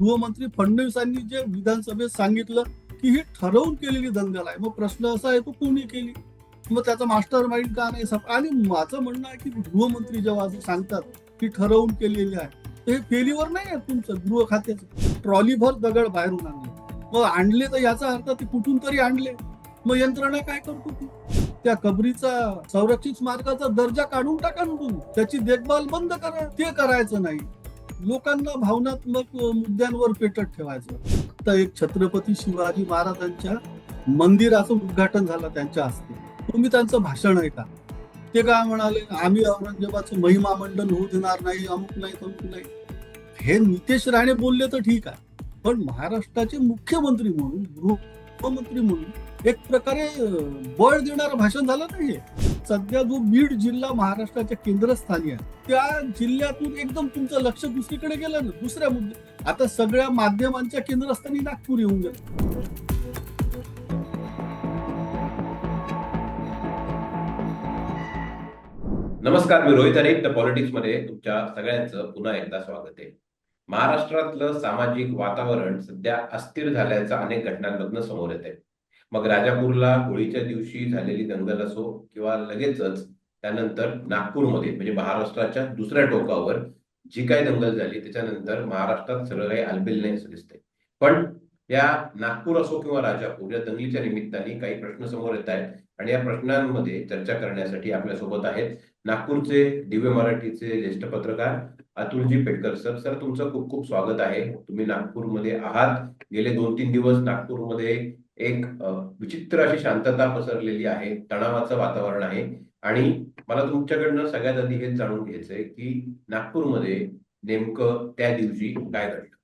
गृहमंत्री फडणवीसांनी जे विधानसभेत सांगितलं की ही ठरवून केलेली दंगल आहे. मग प्रश्न असा आहे तो कोणी केली? मग त्याचा मास्टर माइंड का नाही? आणि माझं म्हणणं आहे की गृहमंत्री जेव्हा असं सांगतात की ठरवून केलेली आहे तर हे फेलीवर नाही आहे तुमचं गृह खात्याचं. ट्रॉलीभर दगड बाहेरून आणले मग आणले तर याचा अर्थ ते कुठून तरी आणले. मग यंत्रणा काय करतो ती? त्या कबरीचा संरक्षित स्मारकाचा दर्जा काढून टाका ना तुम्ही. त्याची देखभाल बंद करा. ते करायचं नाही. लोकांना भावनात्मक मुद्द्यांवर पेटत ठेवायचं. तर एक छत्रपती शिवाजी महाराजांच्या मंदिराचं उद्घाटन झालं त्यांच्या हस्ते. तुम्ही त्यांचं भाषण ऐका. ते काय म्हणाले आम्ही औरंगजेबाचं महिमा मंडन होऊ देणार नाही अमुक नाही तमुक नाही. हे नितेश राणे बोलले तर ठीक आहे. पण महाराष्ट्राचे मुख्यमंत्री म्हणून गृहमंत्री म्हणून एक प्रकारे बळ देणारं भाषण झालं नाही सध्या जो बीड जिल्हा महाराष्ट्राच्या केंद्रस्थानी आहे त्या जिल्ह्यातून एकदम तुमचं लक्ष दुसरीकडे गेलं ना दुसऱ्या मुद्दे आता सगळ्या माध्यमांच्या केंद्रस्थानी नागपूर येऊन गेलं. नमस्कार मी रोहित आणि द पॉलिटिक्समध्ये तुमच्या सगळ्यांचं पुन्हा एकदा स्वागत आहे. महाराष्ट्रातलं सामाजिक वातावरण सध्या अस्थिर झाल्याचं अनेक घटनांमधनं समोर येत आहे मग राजापूरला होळीच्या दिवशी झालेली दंगल असो किंवा लगेचच त्यानंतर नागपूरमध्ये म्हणजे महाराष्ट्राच्या दुसऱ्या टोकावर जी काही दंगल झाली त्याच्यानंतर महाराष्ट्रात सगळं काही आलबेल नाही असं दिसतंय. पण या नागपूर असो किंवा राजापूर या दंगलीच्या निमित्ताने काही प्रश्न समोर येत आहेत आणि या प्रश्नांमध्ये चर्चा करण्यासाठी आपल्यासोबत आहेत नागपूरचे दिव्य मराठीचे ज्येष्ठ पत्रकार अतुलजी पेटकर सर. सर तुमचं खूप खूप स्वागत आहे. तुम्ही नागपूरमध्ये आहात. गेले दोन तीन दिवस नागपूरमध्ये एक विचित्र अशी शांतता पसरलेली आहे तणावाचं वातावरण आहे. आणि मला तुमच्याकडनं सगळ्यात आधी हेच जाणून घ्यायचंय की नागपूरमध्ये नेमकं त्या दिवशी काय घडलं?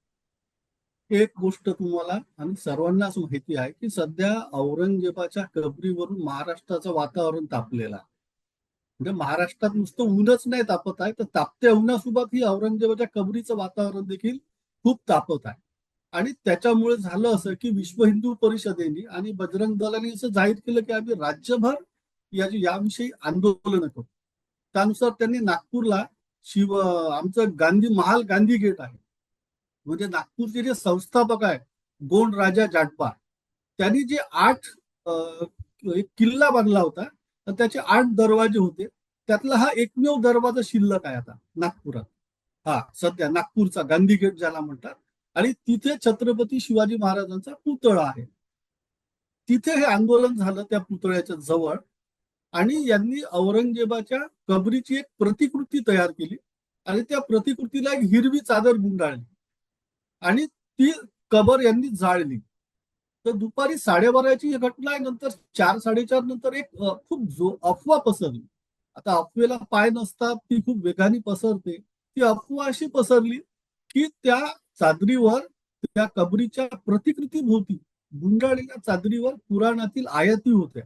एक गोष्ट तुम्हाला आणि सर्वांनाच माहिती आहे की सध्या औरंगजेबाच्या कबरीवरून महाराष्ट्राचं वातावरण तापलेलं आहे. म्हणजे महाराष्ट्रात नुसतं ऊनच नाही तापत आहे तर तापत्या उन्हासोबत ही औरंगजेबाच्या कबरीचं वातावरण देखील खूप तापत आहे. आणि त्याच्यामुळे झालं असं की विश्व हिंदू परिषदेने आणि बजरंग दलाने असं जाहीर केलं की आम्ही राज्यभर याची याविषयी आंदोलन करू त्यानुसार त्यांनी नागपूरला शिव आमचं गांधी महाल गांधी गेट आहे. म्हणजे नागपूरचे जे संस्थापक आहे गोंड राजा जाटपा त्यांनी जे आठ एक किल्ला बांधला होता तर त्याचे आठ दरवाजे होते. त्यातला हा एकमेव दरवाजा शिल्लक आहे आता नागपुरात. हा सध्या नागपूरचा गांधी गेट ज्याला म्हणतात आणि तिथे छत्रपती शिवाजी महाराजांचा पुतळा आहे. तिथे हे आंदोलन झालं त्या पुतळ्याच्या जवळ आणि यांनी औरंगजेबाच्या कबरीची एक प्रतिकृती तयार केली आणि त्या प्रतिकृतीला एक हिरवी चादर गुंडाळली आणि ती कबर यांनी जाळली. तर दुपारी साडेबाराची ही घटना आहे नंतर चार साडेचार नंतर एक खूप जो अफवा पसरली. आता अफवेला पाय नसतात ती खूप वेगाने पसरते. ती अफवा अशी पसरली की त्या चादरीवर त्या कबरीच्या प्रतिकृती भोवती गुंडाळलेल्या चादरीवर पुराणातील आयाती होत्या.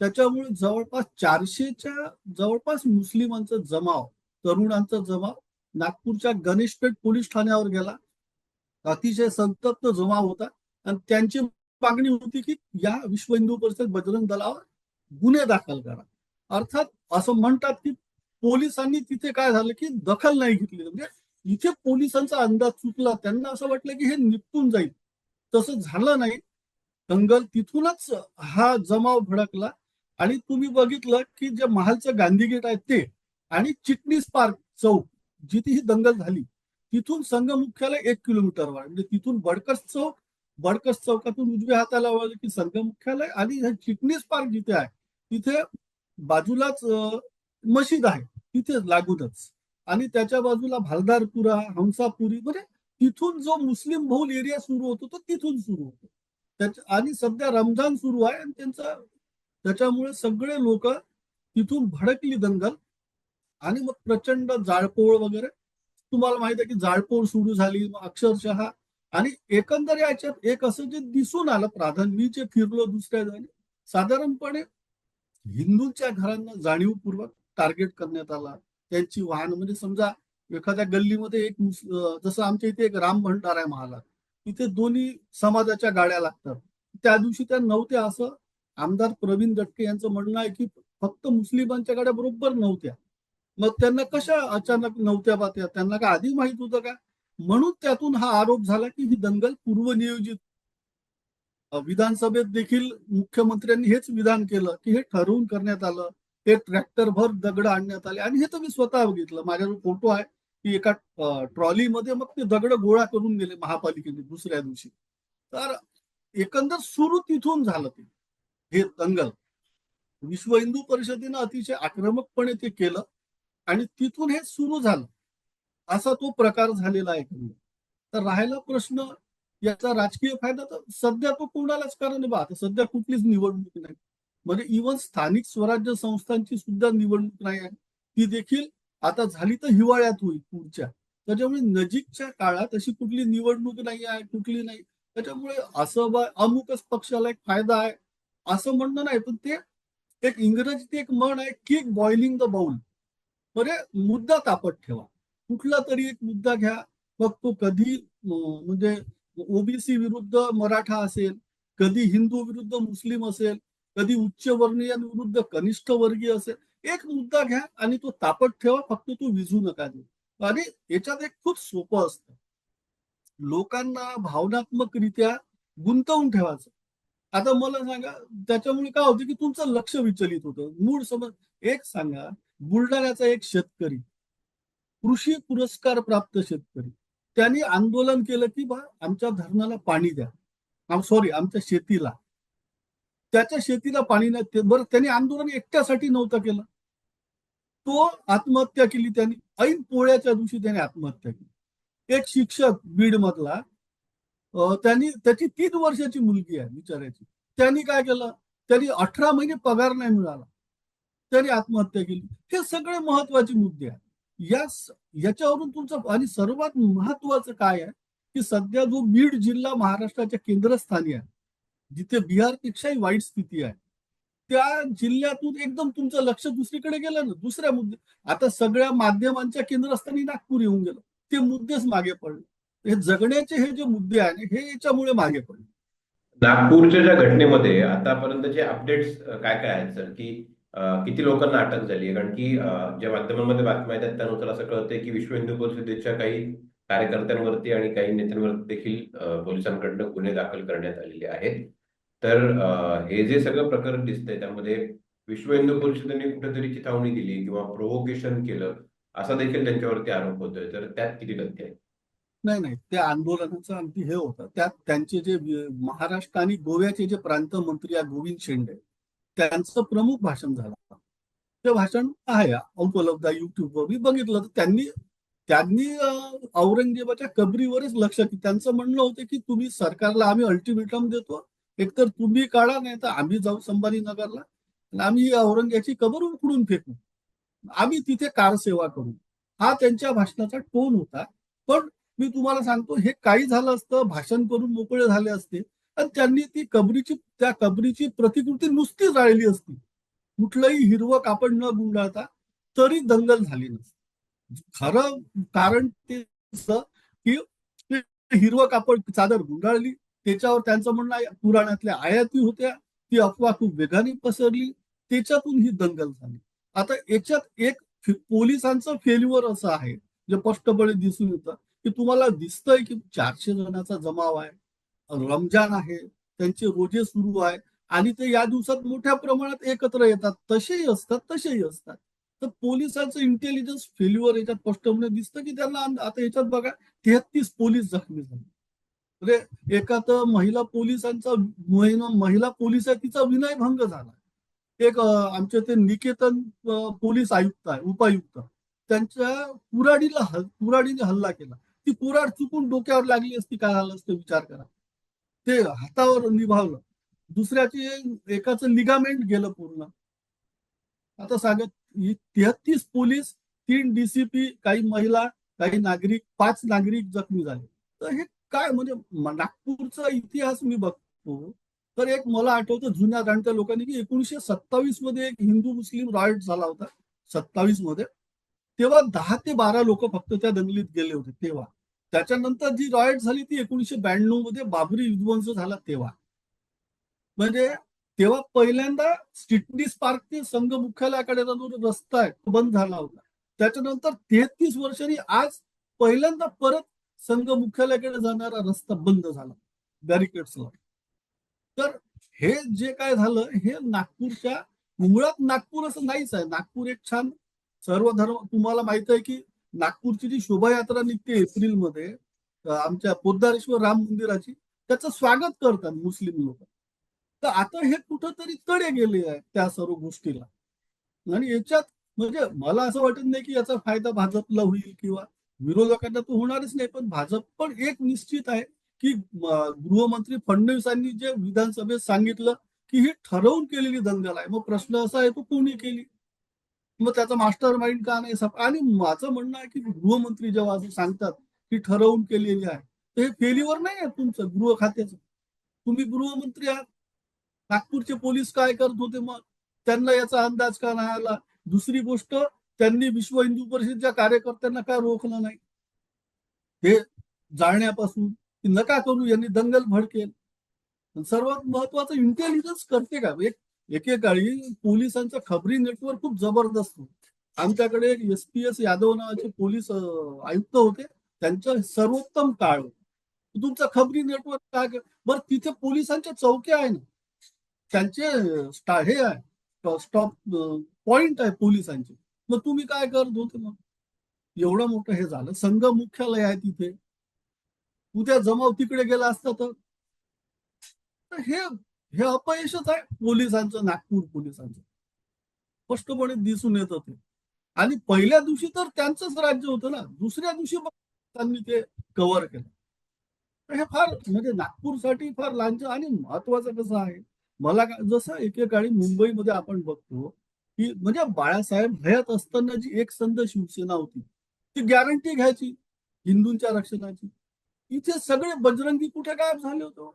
त्याच्यामुळे जवळपास चारशेच्या जवळपास मुस्लिमांचा जमाव तरुणांचा जमाव नागपूरच्या गणेशपेठ पोलीस ठाण्यावर गेला. अतिशय संतप्त जमाव होता. आणि त्यांची मागणी होती की या विश्व हिंदू परिषद बजरंग दलावर गुन्हे दाखल करा. अर्थात असं म्हणतात की पोलिसांनी तिथे काय झालं की दखल नाही घेतली. म्हणजे इथे पोलिसांचा अंदाज चुकला त्यांना असं वाटलं की हे निपटून जाईल. तसं झालं नाही. दंगल तिथूनच हा जमाव भडकला आणि तुम्ही बघितलं की जे महालचं गांधी गेट आहे ते आणि चिटणीस पार्क चौक जिथे ही दंगल झाली तिथून संघ मुख्यालय एक किलोमीटरवर म्हणजे तिथून बडकस चौक बडकस चौकातून उजव्या हाताला वळलं की संघ मुख्यालय आणि हे चिटणीस पार्क जिथे आहे तिथे बाजूलाच मशीद आहे तिथे लागूनच. आणि त्याच्या बाजूला भालदारपुरा हंसापुरी म्हणजे तिथून जो मुस्लिम बहुल एरिया सुरू होतो तो तिथून सुरू होतो. त्याच्या आणि सध्या रमजान सुरू आहे आणि त्यांचा त्याच्यामुळे सगळे लोक तिथून भडकली दंगल. आणि मग प्रचंड जाळपोळ वगैरे. तुम्हाला माहीत आहे की जाळपोळ सुरू झाली मग अक्षरशः. आणि एकंदर याच्यात एक असं जे दिसून आलं प्राधान्य मी जे फिरलो दुसऱ्या जागी साधारणपणे हिंदूंच्या घरांना जाणीवपूर्वक टार्गेट करण्यात आला. त्यांची वाहन. म्हणजे समजा एखाद्या गल्लीमध्ये एक जसं आमच्या इथे एक राम भंडार आहे महाला तिथे दोन्ही समाजाच्या गाड्या लागतात. त्या दिवशी त्या नव्हत्या असं आमदार प्रवीण दटके यांचं म्हणणं आहे की फक्त मुस्लिमांच्या गाड्या बरोबर नव्हत्या. मग त्यांना कशा अचानक नव्हत्या बात्या त्यांना का आधी माहीत होतं का? म्हणून त्यातून हा आरोप झाला की ही दंगल पूर्वनियोजित. विधानसभेत देखील मुख्यमंत्र्यांनी हेच विधान केलं की हे ठरवून करण्यात आलं. ते ट्रॅक्टरभर दगड आणण्यात आले. आणि हे तर मी स्वतः बघितलं. माझ्याजवळ फोटो आहे की एका ट्रॉलीमध्ये मग ते दगड गोळा करून गेले महापालिकेने दुसऱ्या दिवशी. तर एकंदर सुरू तिथून झालं ते हे दंगल. विश्व हिंदू परिषदेनं अतिशय आक्रमकपणे ते केलं आणि तिथून हे सुरू झालं. असा तो प्रकार झालेला आहे. तर राहिला प्रश्न याचा राजकीय फायदा तर सध्या तो कोणालाच कारण बा. आता सध्या कुठलीच निवडणूक नाही. म्हणजे इव्हन स्थानिक स्वराज्य संस्थांची सुद्धा निवडणूक नाही आहे. ती देखील आता झाली तर हिवाळ्यात होईल पुढच्या. त्याच्यामुळे नजीकच्या काळात अशी कुठली निवडणूक नाही आहे कुठली नाही. त्याच्यामुळे असं बा अमुकच पक्षाला एक फायदा आहे. असं म्हणणं नाही पण ते एक इंग्रजीत एक म्हण आहे किक बॉइलिंग द बाउल म्हणजे मुद्दा तापत ठेवा. कुठला तरी एक मुद्दा घ्या. मग तो कधी म्हणजे ओबीसी विरुद्ध मराठा असेल कधी हिंदू विरुद्ध मुस्लिम असेल कधी उच्चवर्णीयांविरुद्ध कनिष्ठ वर्गीय असेल एक मुद्दा घ्या आणि तो तापत ठेवा फक्त तो विझू नका देऊ. आणि याच्यात एक खूप सोपं असतं. लोकांना भावनात्मकरित्या गुंतवून ठेवायचं. आता मला सांगा त्याच्यामुळे काय होतं की तुमचं लक्ष विचलित होतं. मूळ समज एक सांगा बुलढाण्याचा एक शेतकरी कृषी पुरस्कार प्राप्त शेतकरी त्यांनी आंदोलन केलं की बा आमच्या धरणाला पाणी द्या. सॉरी आमच्या शेतीला. त्याच्या शेतीला पाणी नाही. बरं त्यांनी आंदोलन एकट्यासाठी नव्हतं केलं. तो आत्महत्या केली त्यांनी. ऐन पोळ्याच्या दिवशी त्याने आत्महत्या केली. एक शिक्षक बीड मधला त्यांनी त्याची तीन वर्षाची मुलगी आहे विचारायची त्यांनी काय केलं? त्यांनी अठरा महिने पगार नाही मिळाला. त्यांनी आत्महत्या केली. हे सगळे महत्त्वाचे मुद्दे आहेत. या याच्यावरून तुमचं आणि सर्वात महत्वाचं काय आहे? की सध्या जो बीड जिल्हा महाराष्ट्राच्या केंद्रस्थानी आहे जिथे बिहारपेक्षाही वाईट स्थिती आहे. त्या जिल्ह्यातून एकदम तुमचं लक्ष दुसरीकडे गेलं ना दुसऱ्या मुद्दे आता सगळ्या माध्यमांच्या केंद्रस्थानी नागपूर येऊन गेलं. ते मुद्देच मागे पडले. हे जगण्याचे हे जे मुद्दे आहे हे याच्यामुळे मागे पडले. नागपूरच्या ज्या घटनेमध्ये आतापर्यंतचे अपडेट्स काय काय आहेत सर? की किती लोकांना अटक झाली आहे? कारण की ज्या माध्यमांमध्ये बातम्या येतात त्यानुसार असं कळतंय की विश्व हिंदू परिषदेच्या काही कार्यकर्त्यांवरती आणि काही नेत्यांवरती देखील पोलिसांकडनं गुन्हे दाखल करण्यात आलेले आहेत. तर हे जे सगळं प्रकरण दिसतंय त्यामध्ये विश्व हिंदू परिषदेने कुठेतरी चिथावणी दिली किंवा प्रोव्होकेशन केलं असा देखील त्यांच्यावरती आरोप होतोय. तर त्यात किती तथ्य आहे? नाही नाही. त्या आंदोलनाचं अगदी हे होतं. त्यात त्यांचे जे महाराष्ट्र आणि गोव्याचे जे प्रांत मंत्री आहे गोविंद शेंडे त्यांचं प्रमुख भाषण झालं ते भाषण आहे. उपलब्ध आहे. युट्यूबवर मी बघितलं तर त्यांनी त्यांनी औरंगजेबाच्या कबरीवरच लक्ष त्यांचं म्हणणं होतं की तुम्ही सरकारला आम्ही अल्टिमेटम देतो एकतर तुम्ही काढा नाही तर आम्ही जाऊ संभाजीनगरला. आणि आम्ही ही औरंग्याची कबर उखडून फेकू. आम्ही तिथे कारसेवा करू. हा त्यांच्या भाषणाचा टोन होता. पण मी तुम्हाला सांगतो हे काही झालं असतं भाषण करून मोकळे झाले असते. आणि त्यांनी ती कबरीची त्या कबरीची प्रतिकृती नुसती जाळली असती. कुठलंही हिरवं कापड न गुंडाळता तरी दंगल झाली नसती. खरं कारण ते की हिरवं कापड चादर गुंडाळली त्याच्यावर त्यांचं म्हणणं पुराणातल्या आयाती होत्या ती अफवा खूप वेगाने पसरली त्याच्यातून ही दंगल झाली. आता याच्यात एक पोलिसांचं फेल्युअर असं आहे जे स्पष्टपणे दिसून येतं की तुम्हाला दिसतंय की चारशे जणांचा जमाव आहे रमजान आहे त्यांचे रोजे सुरू आहे आणि ते या दिवसात मोठ्या प्रमाणात एकत्र येतात तसेही असतात तसेही असतात. तर पोलिसांचं इंटेलिजन्स फेल्युअर याच्यात स्पष्टपणे दिसतं की त्यांना आता याच्यात बघा तेहतीस पोलीस जखमी झाले. म्हणजे एका तर महिला पोलिसांचा महिना- महिला पोलीस आहे तिचा विनयभंग झाला. एक आमचे ते निकेतन पोलीस आयुक्त आहे उपायुक्त. त्यांच्या कुराडीला हल- कुराडीने हल्ला केला. ती कुराड चुकून डोक्यावर लागली असती काय झालं असतं विचार करा. ते हातावर निभावलं. दुसऱ्याचे एकाचं लिगामेंट गेलं पूर्ण. आता सांगत तेहतीस पोलीस तीन डीसीपी काही महिला काही नागरिक पाच नागरिक जखमी झाले. तर हे काय म्हणजे नागपूरचा इतिहास मी बघतो. तर एक मला आठवतं जुन्या जाणत्या लोकांनी की एकोणीशे सत्तावीसमध्ये एक हिंदू मुस्लिम राईट झाला होता. सत्तावीसमध्ये. तेव्हा दहा ते बारा लोक फक्त त्या दंगलीत गेले होते तेव्हा. त्याच्यानंतर जी रॉयट झाली ती एकोणीशे ब्याण्णवमध्ये बाबरी विध्वंस झाला तेव्हा. म्हणजे तेव्हा पहिल्यांदा स्टिटनीस पार्क ते संघ मुख्यालयाकडे जो रस्ता आहे तो बंद झाला होता. त्याच्यानंतर तेहतीस वर्षांनी आज पहिल्यांदा परत संघ मुख्यालयाकडे जाणारा रस्ता बंद झाला. बॅरिकेड्स तर हे जे काय झालं हे नागपूरच्या मुळात नागपूर असं नाहीच आहे. नागपूर एक छान सर्व धर्म तुम्हाला माहीत आहे की नागपूरची जी शोभायात्रा निघते एप्रिलमध्ये आमच्या पोद्दारेश्वर राम मंदिराची त्याचं स्वागत करतात मुस्लिम लोक. तर आता हे कुठंतरी तडे गेले आहेत त्या सर्व गोष्टीला. आणि याच्यात म्हणजे मला असं वाटत नाही की याचा फायदा भाजपला होईल किंवा विरोधकांना तो होणारच नाही पण भाजप पण एक निश्चित आहे की गृहमंत्री फडणवीसांनी जे विधानसभेत सांगितलं की ही ठरवून केलेली दंगल आहे. मग प्रश्न असा आहे तो कोणी केली? मग त्याचा मास्टर माइंड का नाही आणि माझं म्हणणं आहे की गृहमंत्री जेव्हा असं सांगतात की ठरवून केलेली आहे तर हे फेलीवर नाही आहे तुमचं गृह खात्याचं. तुम्ही गृहमंत्री आहात. नागपूरचे पोलीस काय करत होते मग? त्यांना याचा अंदाज का नाही आला? दुसरी गोष्ट त्यांनी विश्व हिंदू परिषदच्या कार्यकर्त्यांना का रोखलं नाही? हे जाळण्यापासून की नका करू यांनी दंगल भडकेल. सर्वात महत्वाचं इंटेलिजन्स करते का? एक एकेकाळी पोलिसांचं खबरी नेटवर्क खूप जबरदस्त आमच्याकडे एक एस पी एस यादव नावाचे पोलीस आयुक्त होते. त्यांचं सर्वोत्तम काळ होत. तुमचं खबरी नेटवर्क काय बरं तिथे पोलिसांच्या चौक्या आहे ना. त्यांचे हे आहे. स्टॉप पॉइंट आहे पोलिसांचे. मग तुम्ही काय करत होते मग? एवढं मोठं हे झालं. संघ मुख्यालय आहे तिथे. उद्या जमाव तिकडे गेला असता तर? हे हे अपयशच आहे पोलिसांचं नागपूर पोलिसांचं. स्पष्टपणे दिसून येत ते. आणि पहिल्या दिवशी तर त्यांचंच राज्य होतं ना. दुसऱ्या दिवशी त्यांनी ते कव्हर केलं. तर हे फार म्हणजे नागपूरसाठी फार लांच आणि महत्वाचं कसं आहे? मला जसं एकेकाळी मुंबईमध्ये आपण बघतो की म्हणजे बाळासाहेब हयात असताना जी एक संध शिवसेना होती ती गॅरंटी घ्यायची हिंदूंच्या रक्षणाची. इथे सगळे बजरंगी कुठे गायब झाले होते?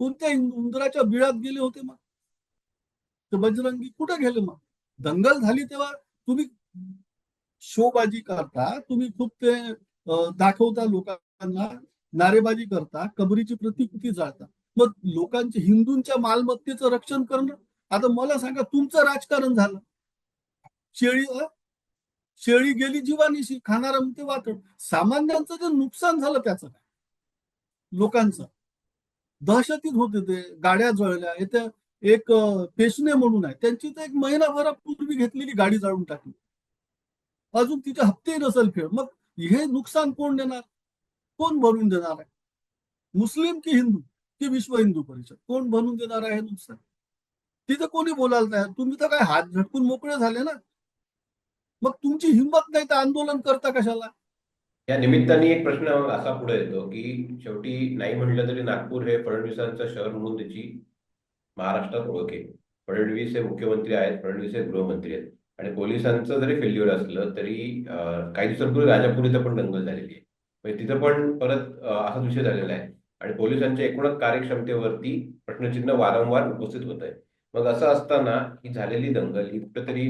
कोणत्या उंदराच्या बिळात गेले होते मग? ते बजरंगी कुठे गेले मग? दंगल झाली तेव्हा तुम्ही शोबाजी करता तुम्ही खूप ते दाखवता लोकांना नारेबाजी करता कबरीची प्रतिकृती जाळता. मग लोकांच्या हिंदूंच्या मालमत्तेचं रक्षण करणं आता मला सांगा तुमचं राजकारण झालं. शेळी शेळी गेली जीवानीशी खाणारा म्हणते वाटत सामान्यांचं जे नुकसान झालं त्याचं काय? लोकांचं. दहशतीत होते ते गाड्या जळल्या. येत्या एक पेशणे पेशने म्हणून आहे. त्यांची तर एक महिनाभरापूर्वी घेतलेली गाडी जाळून टाकली. अजून तिचे हप्ते नसेल फेड मग हे नुकसान कोण देणार? कोण भरून देणार आहे? मुस्लिम की हिंदू? की विश्व हिंदू परिषद? कोण भरून देणार आहे हे नुकसान? तिथं कोणी बोलायला नाही. तुम्ही तर काय हात झटकून मोकळे झाले ना? मग तुमची हिंमत नाही तर आंदोलन करता कशाला? या निमित्ताने एक प्रश्न असा पुढे येतो की शेवटी नाही म्हटलं तरी नागपूर हे फडणवीसांचं शहर म्हणून त्याची महाराष्ट्रात ओळख आहे. फडणवीस हे मुख्यमंत्री आहेत फडणवीस हे गृहमंत्री आहेत. आणि पोलिसांचं जरी फेल्युअर असलं तरी काही दिवसांपूर्वी राजापूर इथं पण दंगल झालेली आहे. म्हणजे तिथं पण परत असा विषय झालेला आहे. आणि पोलिसांच्या एकूणच कार्यक्षमतेवरती प्रश्नचिन्ह वारंवार उपस्थित होत आहे. मग असं असताना ही झालेली दंगल ही कुठेतरी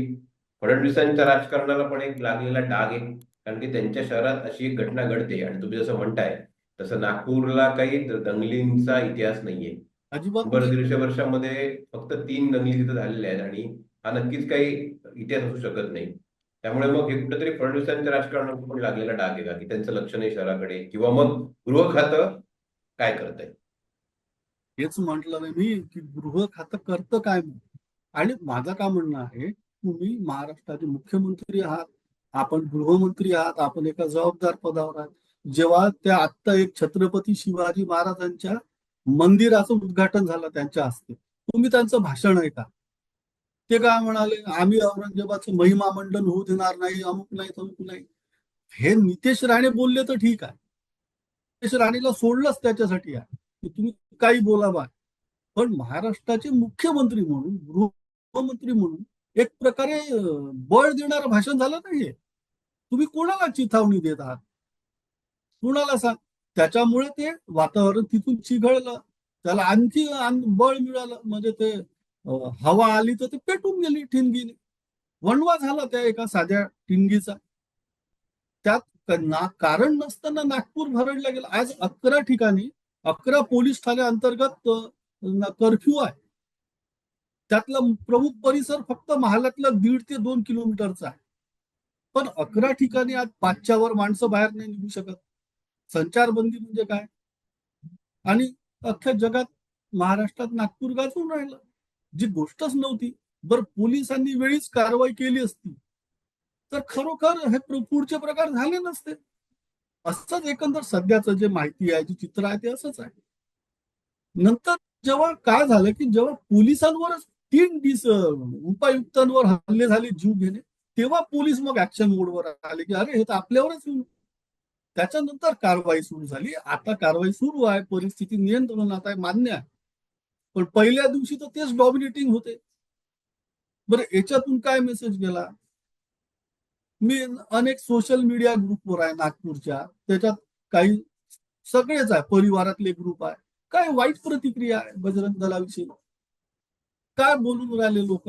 फडणवीसांच्या राजकारणाला पण एक लागलेला डाग आहे. कारण की त्यांच्या शहरात अशी एक घटना घडते. आणि तुम्ही जसं म्हणताय तसं नागपूरला काही दंगलींचा इतिहास नाहीये. नाही. दीडशे वर्षामध्ये फक्त तीन दंगली तिथं झालेल्या आहेत. आणि हा नक्कीच काही इतिहास असू शकत नाही. त्यामुळे मग हे कुठेतरी फडणवीसांच्या राजकारणात पण लागलेला डाग आहे का? की त्यांचं लक्ष नाही शहराकडे. किंवा मग गृह खातं काय करतंय हेच म्हटलं मी की गृह खातं करतं काय आणि माझं काय म्हणणं आहे तुम्ही महाराष्ट्राचे मुख्यमंत्री आहात आपण गृहमंत्री आहात आपण एका जबाबदार पदावर आहात. जेव्हा त्या आत्ता एक छत्रपती शिवाजी महाराजांच्या मंदिराचं उद्घाटन झालं त्यांच्या हस्ते तुम्ही त्यांचं भाषण ऐका. ते काय म्हणाले आम्ही औरंगजेबाचं महिमा मंडन होऊ देणार नाही अमुक नाही तमुक नाही. हे नितेश राणे बोलले तर ठीक आहे. नितेश राणेला सोडलंच त्याच्यासाठी आहे. की तुम्ही काही बोलावा पण महाराष्ट्राचे मुख्यमंत्री म्हणून गृहमंत्री म्हणून एक प्रकारे बळ देणारं भाषण झालं नाही हे तुम्ही कोणाला चिथावणी देत आहात? कुणाला सांग? त्याच्यामुळे ते वातावरण तिथून चिघळलं. त्याला आणखी बळ मिळालं. म्हणजे ते हवा आली तर ते पेटून गेली ठिणगीने. वणवा झाला त्या एका साध्या ठिणगीचा. त्यात ना कारण नसताना नागपूर भरडला गेला. आज अकरा ठिकाणी अकरा पोलीस ठाण्या अंतर्गत कर्फ्यू आहे. त्यातला प्रमुख परिसर फक्त महालातला दीड ते दोन किलोमीटरचा आहे. पण अकरा ठिकाणी आज पाचच्या वर माणसं बाहेर नाही निघू शकत. संचारबंदी म्हणजे काय? आणि अख्ख्या जगात महाराष्ट्रात नागपूर गाजून राहिलं. जी गोष्टच नव्हती. बर पोलिसांनी वेळीच कारवाई केली असती. तर खरोखर हे प्र- पुढचे प्रकार झाले नसते. असंच एकंदर सध्याचं जे माहिती आहे जे चित्र आहे ते असंच आहे. नंतर जेव्हा काय झालं की जेव्हा पोलिसांवरच तीन दिस उपायुक्तांवर हल्ले झाले जीव घेणे तेव्हा पोलीस मग ऍक्शन मोडवर आले की अरे हे तर आपल्यावरच येऊन. त्याच्यानंतर कारवाई सुरू झाली. आता कारवाई सुरू आहे. परिस्थिती नियंत्रणात आहे मान्य आहे. पण पहिल्या दिवशी तर तेच डॉमिनेटिंग होते. बरं याच्यातून काय मेसेज गेला? मी अनेक सोशल मीडिया ग्रुपवर आहे नागपूरच्या. त्याच्यात काही सगळेच आहे. परिवारातले ग्रुप आहे. काय वाईट प्रतिक्रिया आहे बजरंग दलाविषयी? काय बोलून राहिले लोक?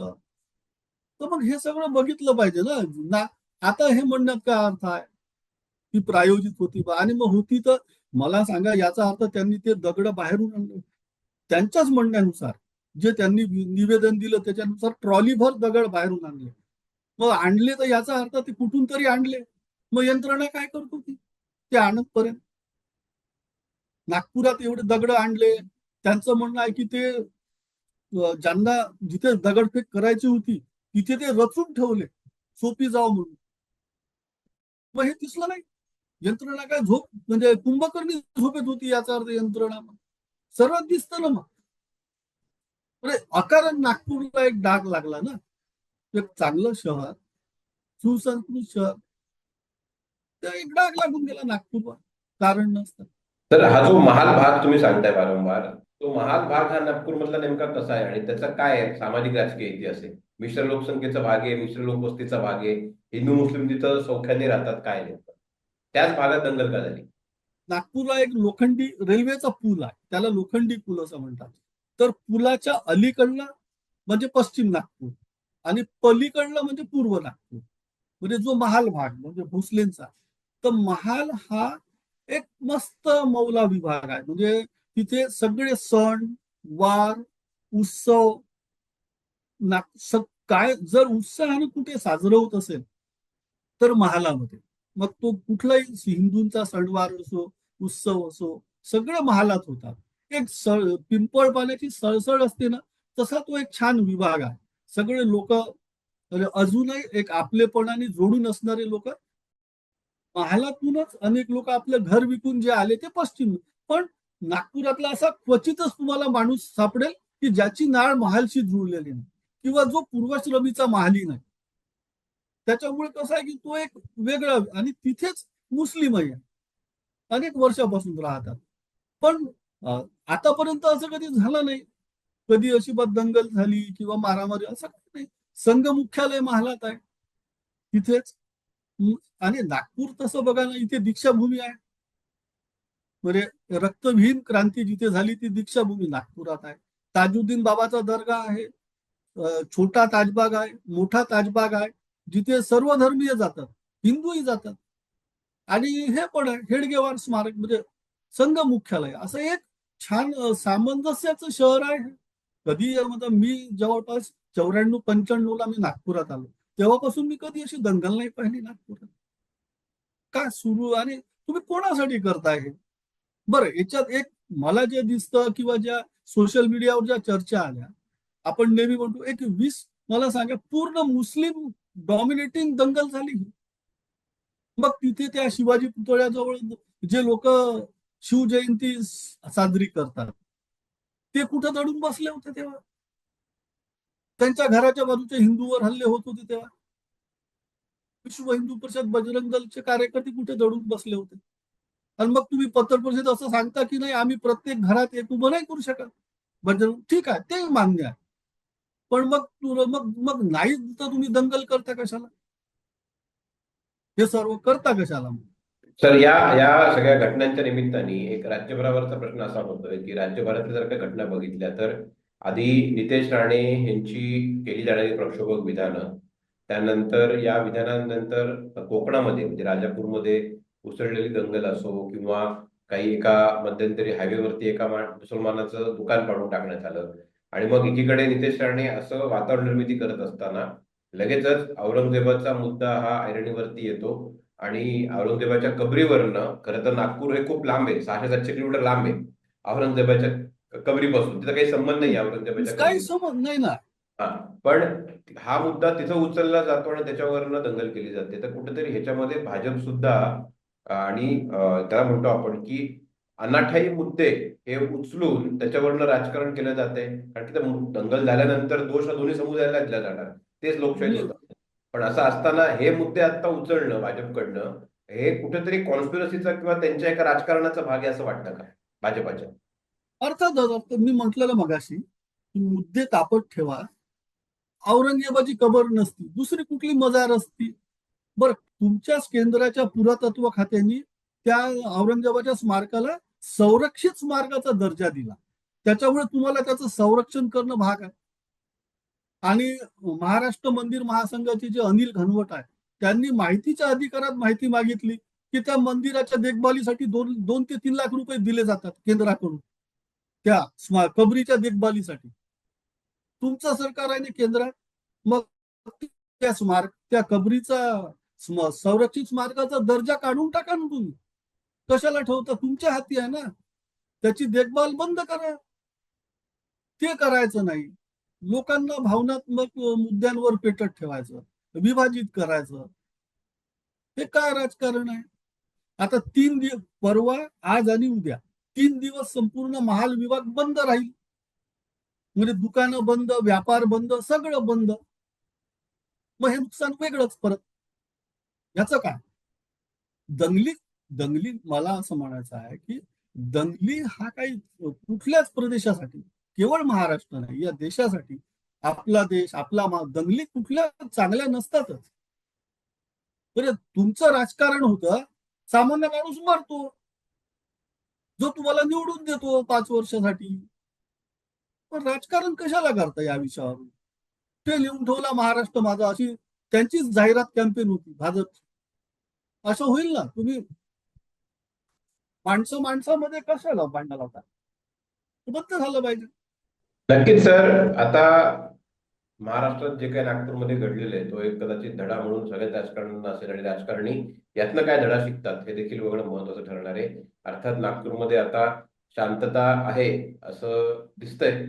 तर मग हे सगळं बघितलं पाहिजे ना. ना आता हे म्हणण्यात काय अर्थ आहे? ती प्रायोजित होती बा. आणि मग होती तर मला सांगा याचा अर्थ त्यांनी ते दगड बाहेरून आणले. त्यांच्याच म्हणण्यानुसार जे त्यांनी निवेदन दिलं त्याच्यानुसार ट्रॉलीभर दगड बाहेरून आणले. मग आणले तर याचा अर्थ ते कुठून तरी आणले. मग यंत्रणा काय करतो ती ते आणत पर्यंत. नागपुरात एवढे दगड आणले. त्यांचं म्हणणं आहे की ते ज्यांना जिथे दगडफेक करायची होती तिथे ते रचून ठेवले. सोपी जावं म्हणून. मग हे दिसलं नाही. यंत्रणा काय झोप म्हणजे कुंभकर्णी झोपेत होती याचा अर्थ यंत्रणा. मग सर्वात दिसतं ना मग. अरे अकारण नागपूरला एक डाग लागला ना. एक चांगलं शहर सुसंस्कृत शहर. तर एक डाग लागून गेला नागपूरवर. कारण नसतं. तर हा जो महाल भाग तुम्ही सांगताय वारंवार तो महाल भाग हा नागपूर मधला नेमका कसा आहे आणि त्याचा काय आहे? सामाजिक राजकीय इतिहास आहे. मिश्र लोकसंख्येचा भाग आहे मिश्र लोकवस्तीचा भाग आहे हिंदू मुस्लिम तिथं सौख्याने राहतात काय नेमकं त्याच भागात दंगल का झाली? नागपूरला एक लोखंडी रेल्वेचा पूल आहे. त्याला लोखंडी पूल असं म्हणतात. तर पुलाच्या अलीकडला म्हणजे पश्चिम नागपूर. आणि पलीकडलं म्हणजे पूर्व नागपूर. म्हणजे जो महाल भाग म्हणजे भोसलेंचा तर महाल हा एक मस्त मौला विभाग आहे. म्हणजे तिथे सगळे सण वार उत्सव नाग काय जर उत्साहाने कुठे साजरं होत असेल तर महालामध्ये. मग तो कुठलाही हिंदूंचा सणवार असो उत्सव असो सगळं महालात होतात. एक सळ पिंपळ पाण्याची सळसळ असते ना तसा तो एक छान विभाग आहे. सगळे लोक म्हणजे अजूनही एक आपलेपणाने जोडून असणारे लोक महालातूनच अनेक लोक आपलं घर विकून जे आले ते पश्चिम. पण नागपुरातला असा क्वचितच तुम्हाला माणूस सापडेल की ज्याची नाळ महालशी जुळलेली नाही किंवा जो पूर्वाश्रमीचा महाली नाही. त्याच्यामुळे कसं आहे की तो एक वेगळा आणि तिथेच मुस्लिम आहे. अनेक वर्षापासून राहतात. पण आतापर्यंत असं कधी झालं नाही. कधी अशी बद दंगल झाली किंवा मारामारी असं काही नाही. संघ मुख्यालय महालात आहे. तिथेच. आणि नागपूर तसं बघा ना इथे दीक्षाभूमी आहे. म्हणजे रक्तविहीन क्रांती जिथे झाली ती दीक्षाभूमी नागपुरात आहे. ताजुद्दीन बाबाचा दर्गा आहे. छोटा ताजबाग आहे मोठा ताजबाग आहे. जिथे सर्व धर्मीय जातात हिंदूही जातात. आणि हे पण आहे हेडगेवार स्मारक म्हणजे संघ मुख्यालय. असं एक छान सामंजस्याचं शहर आहे. कधी मी जवळपास चौऱ्याण्णव पंच्याण्णव ला मी नागपुरात आलो तेव्हापासून मी कधी अशी दंगल नाही पाहिली नागपुरात. काय सुरू आणि तुम्ही कोणासाठी करताय हे? बरं याच्यात एक मला जे दिसतं किंवा ज्या सोशल मीडियावर ज्या चर्चा आल्या आपण नेहमी म्हणतो एक वीस मला सांगा पूर्ण मुस्लिम डॉमिनेटिंग दंगल झाली मग तिथे त्या शिवाजी पुतळ्याजवळ जे लोक शिवजयंती साजरी करतात ते कुठं दडून बसले होते तेव्हा? त्यांच्या घराच्या बाजूच्या हिंदूवर हल्ले होत होते तेव्हा? विश्व हिंदू परिषद बजरंग दलचे कार्यकर्ते कुठे दडून बसले होते? आणि मग तुम्ही पत्र परिषद असं सांगता की नाही आम्ही प्रत्येक घरात एक उभं नाही करू शकत? बजरंग ठीक आहे ते मान्य आहे. पण मग मग मग नाही तर तुम्ही दंगल करता कशाला? हे सर्व करता कशाला मग? सर या या सगळ्या घटनांच्या निमित्ताने एक राज्यभरावरचा प्रश्न असा होतोय की राज्यभरातल्या जर का घटना बघितल्या तर आधी नितेश राणे यांची केली जाणारी प्रक्षोभक विधानं त्यानंतर या विधानानंतर कोकणामध्ये म्हणजे राजापूरमध्ये उसळलेली दंगल असो किंवा काही एका मध्यंतरी हायवेवरती एका मुसलमानाचं दुकान पाडून टाकण्यात आलं. आणि मग एकीकडे नितेश राणे असं वातावरण निर्मिती करत असताना लगेचच औरंगजेबाचा मुद्दा हा ऐरणीवरती येतो. आणि औरंगजेबाच्या कबरीवरनं खरं तर नागपूर हे खूप लांब आहे सहाशे सातशे किलोमीटर लांब आहे औरंगजेबाच्या कबरीपासून. तिचा काही संबंध नाही औरंगजेबाच्या काही. समज नाही ना. हा पण हा मुद्दा तिथं उचलला जातो आणि त्याच्यावरनं दंगल केली जाते. तर कुठेतरी ह्याच्यामध्ये भाजप सुद्धा आणि त्याला म्हणतो आपण की अनाठाई मुद्दे हे उचलून त्याच्यावरनं राजकारण केलं जाते कारण की दंगल झाल्यानंतर दोष हा दोन्ही समुदायाला दिला जाणार. तेच लोकशाही होतं पण असं असताना हे मुद्दे आता उचलणं भाजपकडनं हे कुठेतरी कॉन्स्पिरसीचा किंवा त्यांच्या एका राजकारणाचा भाग आहे असं वाटतं का भाजपाच्या? अर्थात मी म्हटलेलं मगाशी मुद्दे तापत ठेवा. औरंगजेबाची कबर नसती दुसरी कुठली मजार असती? बर तुमच्याच केंद्राच्या पुरातत्व खात्याने त्या औरंगजेबाच्या स्मारकाला संरक्षित स्मारकाचा दर्जा दिला. त्याच्यामुळे तुम्हाला त्याचं संरक्षण करणं भाग आहे. आणि महाराष्ट्र मंदिर महासंघाचे जे अनिल घनवट आहे त्यांनी माहितीच्या अधिकारात माहिती मागितली की त्या मंदिराच्या देखभालीसाठी दोन दोन ते तीन लाख रुपये दिले जातात केंद्राकडून त्या कबरीच्या देखभालीसाठी. तुमचं सरकार आहे ना केंद्र? मग त्या स्मारक त्या कबरीचा संरक्षित स्मारकाचा दर्जा काढून टाका ना तुम्ही. कशाला ठेवता? तुमच्या हाती आहे ना. त्याची देखभाल बंद करा. ते करायचं नाही. लोकांना भावनात्मक मुद्द्यांवर पेटत ठेवायचं विभाजित करायचं. हे काय राजकारण आहे? आता तीन दिवस परवा आज आणि उद्या. तीन दिवस संपूर्ण महाल विभाग बंद राहील. म्हणजे दुकानं बंद व्यापार बंद सगळं बंद. मग हे नुकसान वेगळंच परत. याचं काय? दंगली दंगली मला असं म्हणायचं आहे की दंगली हा काही कुठल्याच प्रदेशासाठी केवळ महाराष्ट्र नाही या देशासाठी आपला देश आपला दंगली कुठल्या चांगल्या नसतातच. बरं तुमचं राजकारण होतं सामान्य माणूस मरतो. जो तुम्हाला निवडून देतो पाच वर्षासाठी. पण राजकारण कशाला करता या विषयावर ते लिहून ठेवला महाराष्ट्र माझा अशी त्यांचीच जाहिरात कॅम्पेन होती भाजप. असं होईल ना? तुम्ही माणसं माणसामध्ये कशाला भांडणं लावता? बंद झालं पाहिजे. नक्कीच सर. आता महाराष्ट्रात जे काही नागपूरमध्ये घडलेलं आहे तो एक कदाचित धडा म्हणून सगळ्याच राजकारण्यांना असेल आणि राजकारणी यातनं काय धडा शिकतात हे देखील बघणं महत्वाचं ठरणार आहे. अर्थात नागपूरमध्ये आता शांतता आहे असं दिसतंय.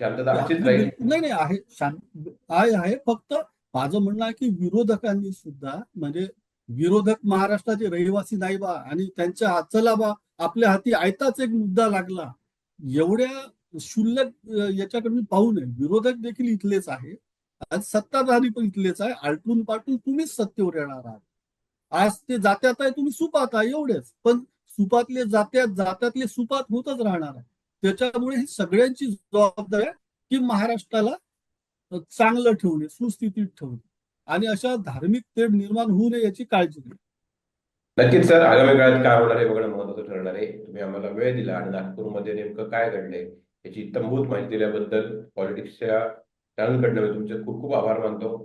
शांतता अशीच राहील. नाही नाही आहे. शांत आहे आहे. फक्त माझं म्हणणं आहे की विरोधकांनी सुद्धा म्हणजे विरोधक महाराष्ट्राचे रहिवासी नाही बा आणि त्यांच्या हात चला बा आपल्या हाती आयताच एक मुद्दा लागला. एवढ्या क्षुल्लक याच्याकडे मी पाहू नये. विरोधक देखील इथलेच आहे. आज सत्ताधारी पण इथलेच आहे. आलटून पालटून तुम्हीच सत्तेवर येणार आहात. आज ते जात्यात आहे तुम्ही सुपात आहे एवढेच. पण सुपातले जात्यात जात्यातले सुपात होतच राहणार आहे. त्याच्यामुळे ही सगळ्यांची जबाबदारी आहे की महाराष्ट्राला चांगलं ठेवणे सुस्थितीत ठेवणे. आणि अशा धार्मिक तेढ निर्माण होऊ नये याची काळजी घ्या. नक्कीच सर. आगामी काळात काय होणार आहे बघणं महत्वाचं ठरणार आहे. तुम्ही आम्हाला वेळ दिला आणि नागपूरमध्ये नेमकं काय घडलंय याची तंबूत माहिती दिल्याबद्दल पॉलिटिक्सच्या चॅनलकडनं मी तुमचे खूप खूप आभार मानतो.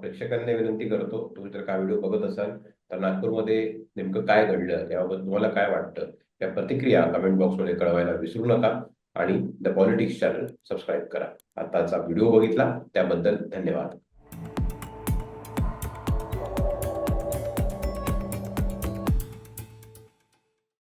प्रेक्षकांना विनंती करतो तुम्ही जर का व्हिडिओ बघत असाल तर नागपूरमध्ये नेमकं काय घडलं याबाबत तुम्हाला काय वाटतं या प्रतिक्रिया कमेंट बॉक्समध्ये कळवायला विसरू नका आणि द पॉलिटिक्स चॅनल सबस्क्राईब करा. आताचा व्हिडिओ बघितला त्याबद्दल धन्यवाद.